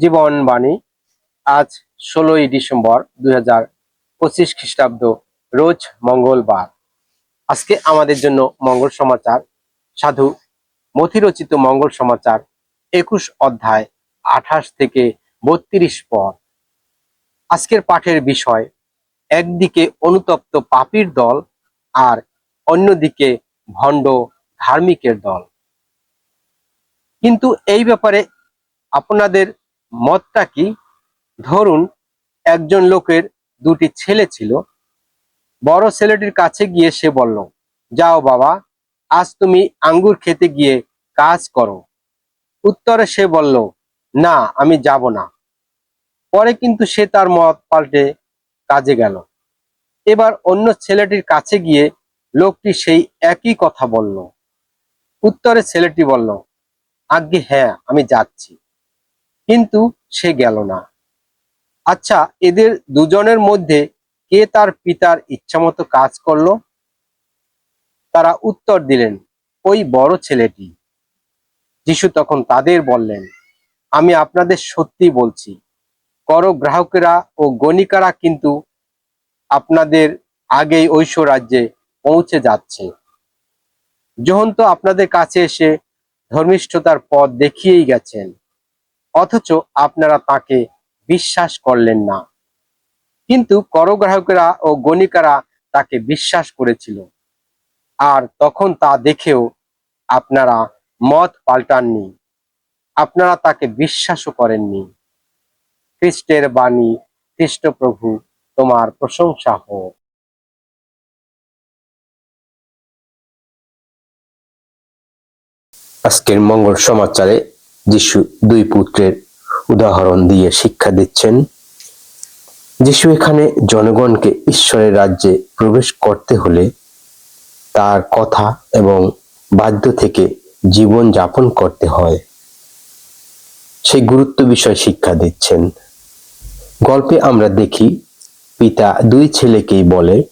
জীবনবাণী আজ ষোলোই ডিসেম্বর দুই হাজার পঁচিশ খ্রিস্টাব্দ, রোজ মঙ্গলবার। আজকে আমাদের জন্য মঙ্গল সমাচার, সাধু মথিরচিত মঙ্গল সমাচার, একুশ অধ্যায়, আঠাশ থেকে বত্রিশ পর আজকের পাঠের বিষয়, একদিকে অনুতপ্ত পাপীর দল আর অন্যদিকে ভণ্ড ধার্মিকের দল। কিন্তু এই ব্যাপারে আপনাদের মতটা কি? ধরুন, একজন লোকের দুটি ছেলে ছিল। বড় ছেলেটির কাছে গিয়ে সে বলল, যাও বাবা, আজ তুমি আঙ্গুর খেতে গিয়ে কাজ করো। উত্তরে সে বলল, না, আমি যাব না। পরে কিন্তু সে তার মত পাল্টে কাজে গেল। এবার অন্য ছেলেটির কাছে গিয়ে লোকটি সেই একই কথা বলল। উত্তরে ছেলেটি বলল, আজ্ঞে হ্যাঁ আমি যাচ্ছি। কিন্তু সে গেল না। আচ্ছা এদের দুজনের মধ্যে কে তার পিতার ইচ্ছামতো কাজ করল? তারা উত্তর দিলেন, ওই বড় ছেলেটি। যিশু তখন তাদের বললেন, আমি আপনাদের সত্যি বলছি, কর গ্রাহকেরা ও গণিকারা কিন্তু আপনাদের আগেই ঐশ্ব রাজ্যে পৌঁছে যাচ্ছে। যখন তো আপনাদের কাছে এসে ধর্মিষ্ঠতার পথ দেখিয়েই গেছেন অথচ আপনারা তাকে বিশ্বাস করলেন না। কিন্তু করগ্রাহকেরা ও গণিকারা তাকে বিশ্বাস করেছিল। আর তখন তা দেখেও আপনারা মত পাল্টাননি। আপনারা তাকে বিশ্বাসও করেননি। খ্রিস্টের বাণী খ্রিস্ট প্রভু তোমার প্রশংসা হোক। আজকের মঙ্গল সমাচারে যিশু দুই পুত্রের উদাহরণ দিয়ে শিক্ষা দিচ্ছেন। যিশু এখানে জনগণকে ঈশ্বরের রাজ্যে প্রবেশ করতে হলে তার কথা এবং বাধ্য থেকে জীবন যাপন করতে হয়। সেই গুরুত্ব বিষয় শিক্ষা দিচ্ছেন। গল্পে আমরা দেখি, পিতা দুই ছেলেকেই বলে,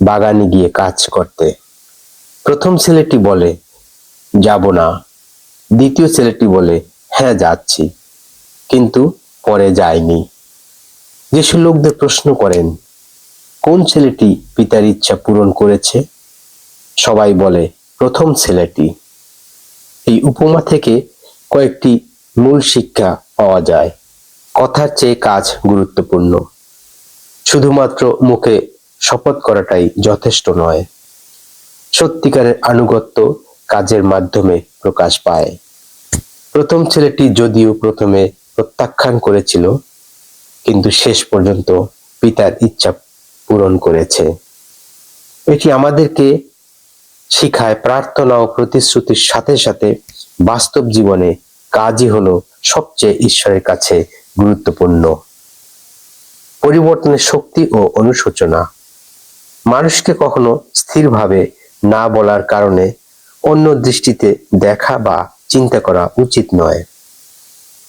বাগানে গিয়ে কাজ করতে। প্রথম ছেলেটি বলে, যাব না। দ্বিতীয় ছেলেটি বলে হ্যাঁ যাচ্ছি। কিন্তু পরে যায়নি যেসব লোকদের প্রশ্ন করেন, কোন ছেলেটি পিতার ইচ্ছা পূরণ করেছে? সবাই বলে, প্রথম ছেলেটি। এই উপমা থেকে কয়েকটি মূল শিক্ষা পাওয়া যায়। কথার চেয়ে কাজ গুরুত্বপূর্ণ। শুধুমাত্র মুখে শপথ করাটাই যথেষ্ট নয়। সত্যিকারের আনুগত্য কাজের মাধ্যমে প্রকাশ পায়। প্রথম ছেলেটি যদিও প্রথমে প্রত্যাখ্যান করেছিল, কিন্তু শেষ পর্যন্ত পিতার ইচ্ছা পূরণ করেছে। এটি আমাদেরকে শিখায়, প্রার্থনা ও প্রতিশ্রুতির সাথে সাথে বাস্তব জীবনে কাজই হলো সবচেয়ে ঈশ্বরের কাছে গুরুত্বপূর্ণ। পরিবর্তনের শক্তি ও অনুশোচনা। মানুষকে কখনো স্থিরভাবে না বলার কারণে অন্য দৃষ্টিতে দেখা বা চিন্তা করা উচিত নয়।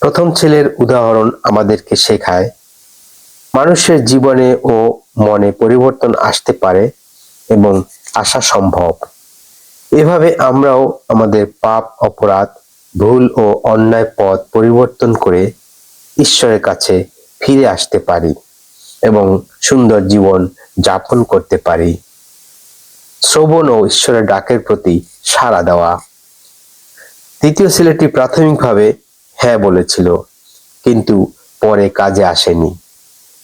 প্রথম ছেলের উদাহরণ আমাদেরকে শেখায়, মানুষের জীবনে ও মনে পরিবর্তন আসতে পারে এবং আসা সম্ভব। এভাবে আমরাও আমাদের পাপ, অপরাধ, ভুল ও অন্যায় পথ পরিবর্তন করে ঈশ্বরের কাছে ফিরে আসতে পারি এবং সুন্দর জীবন যাপন করতে পারি। শ্রবণ ও ঈশ্বরের ডাকের প্রতি সাড়া দেওয়া তৃতীয় ছেলেটি প্রাথমিকভাবে হ্যাঁ বলেছিল, কিন্তু পরে কাজে আসেনি।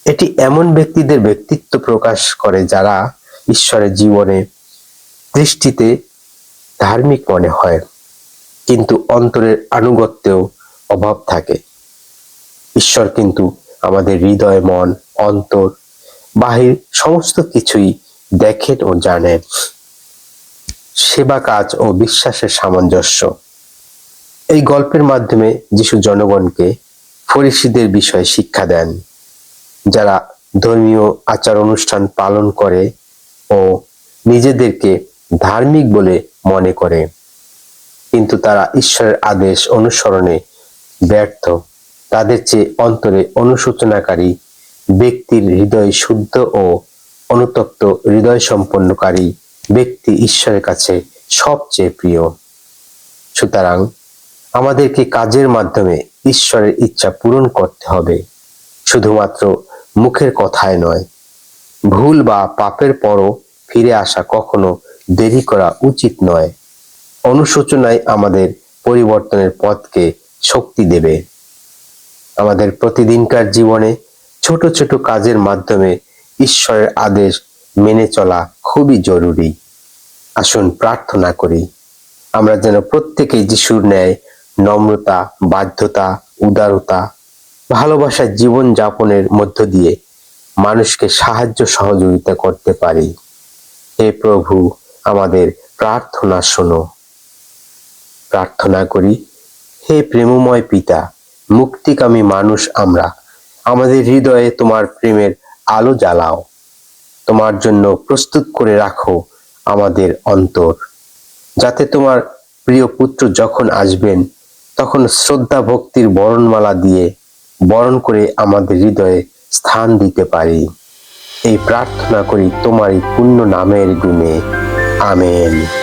এটি এমন ব্যক্তিদের ব্যক্তিত্ব প্রকাশ করে যারা ঈশ্বরের জীবনে দৃষ্টিতে ধার্মিক মনে হয়, কিন্তু অন্তরের আনুগত্যেও অভাব থাকে। ঈশ্বর কিন্তু আমাদের হৃদয়, মন, অন্তর, বাহির সমস্ত কিছুই দেখেন ও জানেন। সেবা কাজ ও বিশ্বাসের সামঞ্জস্য। এই গল্পের মাধ্যমে যিশু জনগণকে ফরিসিদের বিষয়ে শিক্ষা দেন, যারা ধর্মীয় আচার অনুষ্ঠান পালন করে ও নিজেদেরকে ধার্মিক বলে মনে করে। কিন্তু তারা ঈশ্বরের আদেশ অনুসরণে ব্যর্থ। তাদের চেয়ে অন্তরে অনুশোচনাকারী ব্যক্তির হৃদয় শুদ্ধ ও অনুতপ্ত হৃদয় সম্পন্নকারী ব্যক্তি ঈশ্বরের কাছে সবচেয়ে প্রিয়। সুতরাং আমাদেরকে কাজের মাধ্যমে ঈশ্বরের ইচ্ছা পূরণ করতে হবে। শুধুমাত্র মুখের কথায় নয়, ভুল বা পাপের পরও ফিরে আসা কখনো দেরি করা উচিত নয়। অনুশোচনায় আমাদের পরিবর্তনের পথকে শক্তি দেবে। আমাদের প্রতিদিনকার জীবনে ছোট ছোট কাজের মাধ্যমে ঈশ্বরের আদেশ মেনে চলা খুবই জরুরি। আসুন প্রার্থনা করি, আমরা যেন প্রত্যেকে যিশুর ন্যায় নম্রতা, বাধ্যতা, উদারতা, ভালোবাসার জীবন যাপনের মধ্য দিয়ে মানুষকে সাহায্য সহযোগিতা করতে পারি। হে প্রভু, আমাদের প্রার্থনা শোনো। প্রার্থনা করি, হে প্রেমময় পিতা, মুক্তিকামী মানুষ আমরা, আমাদের হৃদয়ে তোমার প্রেমের আলো জ্বালাও। তোমার জন্য প্রস্তুত করে রাখো আমাদের অন্তর, যাতে তোমার প্রিয় পুত্র যখন আসবেন তখন শ্রদ্ধা ভক্তির বরণমালা দিয়ে বরণ করে আমাদের হৃদয়ে স্থান দিতে পারি। এই প্রার্থনা করি তোমারই পুণ্য নামের গুণে। আমেন।